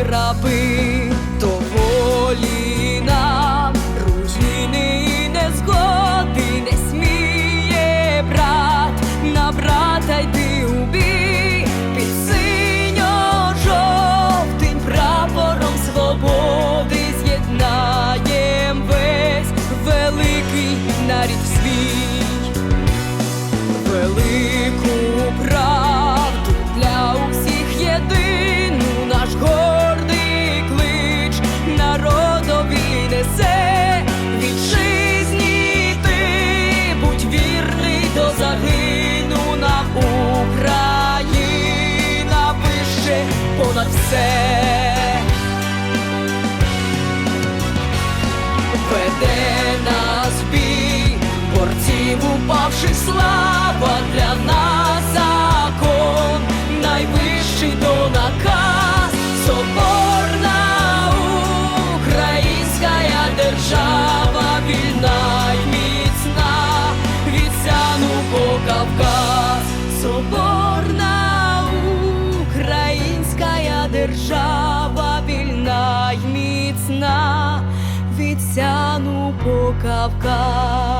німі раби, то волі нам руїни і незгоди не сміє брат. На брата йти у бій під синьо-жовтим прапором свободи. З'єднаєм весь великий нарід упавших слава для нас закон, найвищий до наказ, соборна українська держава, вільна й міцна, від сяну по Кавказ, соборна українська держава, вільна й міцна від сяну по Кавказ.